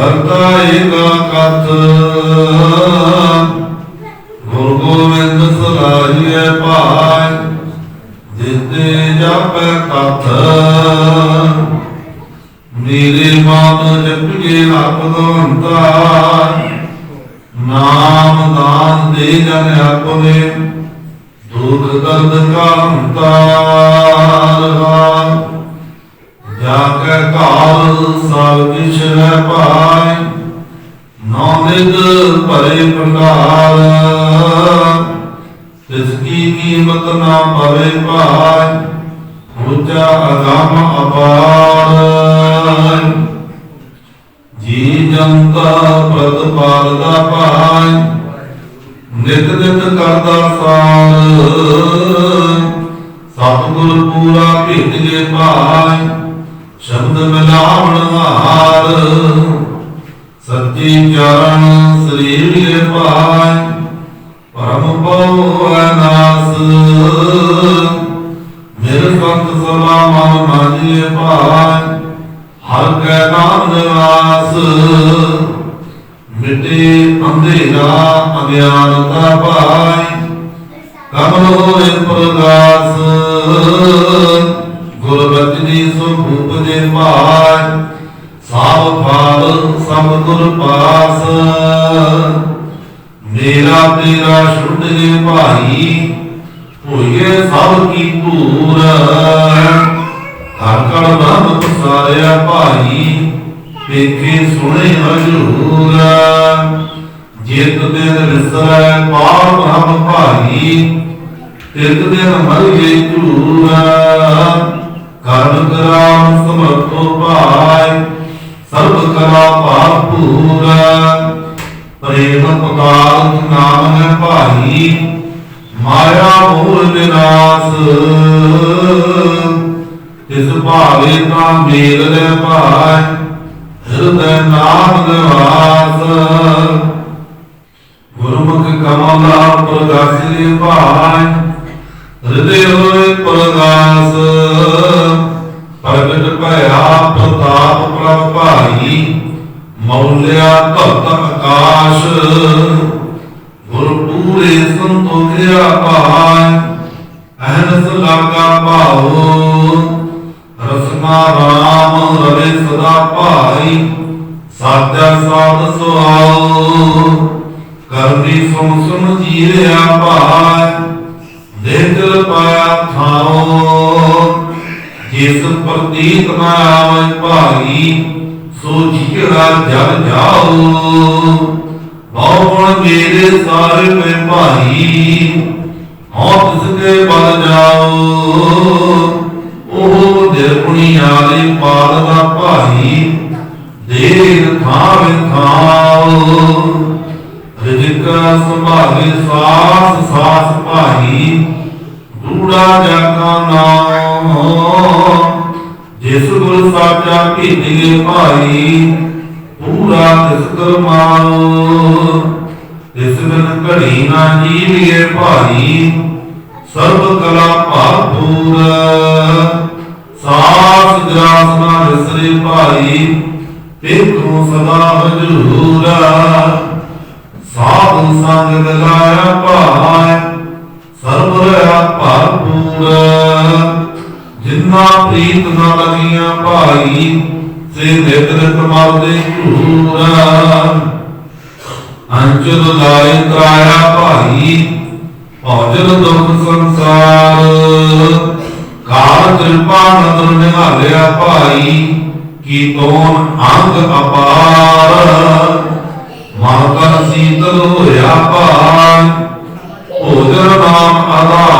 ਕਰਤਾ ਏਕਾ ਕਥ। ਗੁਰ ਗੋਬਿੰਦ ਸਲਾਹੀਏ ਭਾਈ ਜਿਤੇ ਜਾਪੈ ਕਥ। ਮੇਰੇ ਮਨ ਜਪਗੇ ਆਪਦੰਤਾ ਨਾਮ ਦਾਨ ਦੇ ਜਨ ਆਪਨੇ ਦੁਖ ਦਰਦ ਕਾ ਅੰਤਾਰ। ਜਾ ਕੇ ਕਾਲ ਸਭ ਕਿਛ ਹੈ ਪਾਈ ਨੌ ਭਰੇ ਪ੍ਰਕਾਰ ਤਿਸ ਕੀ ਕੀਮਤ ਨਾ ਪਵੇ ਪਾਈ ਉੱਚਾ ਅਗੰਮ ਅਪਾਰ। ਜੀ ਜੰਤਾ ਪ੍ਰਤਪਾਲ ਦਾ ਪਾਈ ਨਿਤ ਨਿਤ ਕਰਦਾ ਸਾਰ। ਸਤਿਗੁਰ ਪੂਰਾ ਭੇਟ ਜੇ ਭਾਈ ਸ਼ਬਦ ਮਿਲਾਵਣ ਹਾਰ। ਸੱਚੀ ਚਰਨ ਸਰੀਰ ਲੈ ਭਾਈ ਪਰਮ ਪਉ ਅਨਾਸ। ਮੇਰੇ ਸੰਤ ਮਨ ਮਾਜੀਏ ਭਾਈ ਹਰ ਕੈ ਨਾਮ ਨਿਵਾਸ। ਮਿਟੇ ਅੰਧੇਰਾ ਅਗਿਆਨਤਾ ਭਾਈ ਕਮਲ ਹੋਏ ਪ੍ਰਗਾਸ। ਗੁਰ ਬਚਨੀ ਸੁਭੂਪ ਦੇ ਭਾਈ ਸਭ ਫਲ ਸਭ ਗੁਰ ਪਾਸ। ਮੇਰਾ ਤੇਰਾ ਛੁੱਟ ਜੇ ਭਾਈ ਹੋਈਏ ਸਭ ਕੀ ਧੂਰ। ਹਰ ਕਲ ਬ੍ਰਹਮ ਪਸਾਰਿਆ ਭਾਈ ਵੇਖੇ ਸੁਣੇ ਹਜੂਰ। ਜਿਤ ਦਿਨ ਵਿਸਰੈ ਪਾਰ ਬ੍ਰਹਮ ਭਾਈ ਤਿਤ ਦਿਨ ਮਰ ਗਏ ਝੂਰ। ਕਰਮ ਕਰਾਮ ਸਮਰਥੋ ਭਾਈ ਸਰਬ ਕਲਾ ਪਾਪ ਪੂਰਾ ਪ੍ਰੇਮ ਪਕਾਰ ਨਾਮ ਹੈ ਭਾਈ ਮਾਇਆ ਮੂਲ ਵਿਨਾਸ਼ ਤਿਸ ਭਾਵੇ ਤਾਂ ਮੇਲ ਲੈ ਭਾਈ ਹਿਰਦੈ ਨਾਮ ਨਿਵਾਸ ਗੁਰਮੁਖ ਕਮਲਾ ਪ੍ਰਗਾਸੀ ਭਾਈ ਹਿਰਦੇ ਹੋਏ ਪ੍ਰਗਾਸ ਮੌਲਿਆ ਭਗਤ ਆਕਾਸ਼ ਗੁਰ ਪੂਰੇ ਸੰਤੋਖਿਆ ਭਾਈ ਅਹਨਸ ਲਾਗਾ ਭਾਉ। ਰਸਨਾ ਰਾਮ ਰਵੇ ਸਦਾ ਭਾਈ, ਸਾਚਾ ਸਾਧ ਸੁਆਉ ਕਰਨੀ ਸੁਣ ਸੁਣ ਜੀਰਿਆ ਭਾਈ ਦੇਖ ਪਾਇਆ ਥਾਉ। ਜਿਸ ਪ੍ਰਤੀਤ ਨਾ ਆਵੇ ਭਾਈ ਸੋ ਜੀੜਾ ਜਲ ਜਾਓ। ਬਹੁ ਗੁਣ ਮੇਰੇ ਸਾਰੇ ਮੈਂ ਭਾਈ ਹਉ ਤਿਸ ਕੇ ਬਲ ਜਾਓ। ਉਹ ਨਿਰਗੁਣੀ ਆਲੇ ਪਾਲ ਦਾ ਭਾਈ ਦੇਖ ਥਾਵੇਂ ਥਾਉ ਰਿਜਕ ਸੰਭਾਲੇ ਸਾਸ ਸਾਸ ਭਾਈ ਦੂੜਾ ਜਾਕਾ ਨਾਮ ਜਿਸ ਗੁਰ ਸਾਚਾ ਭੀਤੀਏ ਭਾਈ, ਪੂਰਾ ਤਿਸ ਕਰਮਾਉ ਤਿਸ ਬਿਨ ਘੜੀ ਨਾ ਜੀਵੀਏ ਭਾਈ, ਸਰਬ ਕਲਾ ਭਰਪੂਰ ਸਾਸ ਗ੍ਰਾਸ ਨਾ ਵਿਸਰੇ ਭਾਈ ਤੇਤੋਂ ਸਦਾ ਹਜੂਰ। ਸਾਧੂ ਸੰਗ ਲਗਾਇਆ ਭਾਇ ਸਰਬ ਰਹਾ ਭਰਪੂਰ। ਜਿਨ੍ਹਾਂ ਪ੍ਰੀਤ ਨਾ ਲਗੀਆਂ ਭਾਈ ਸੇ ਨਿਤਰ ਕਮਾਉਂਦੇ ਝੂਰਾ ਅੰਚਲ ਲਾਇ ਤਰਾਇਆ ਭਾਈ ਭੌਜਨ ਦੁਖ ਸੰਸਾਰ। ਕਾਲ ਕਿਰਪਾ ਨਦਰ ਨਿਹਾਲਿਆ ਭਾਈ, ਕੀ ਤੋਨ ਅੰਗ ਅਪਾਰ। ਮਨ ਕਰ ਸੀਤਲ ਹੋਇਆ ਭਾਈ ਭੋਜਨ ਨਾਮ ਆਧਾਰ।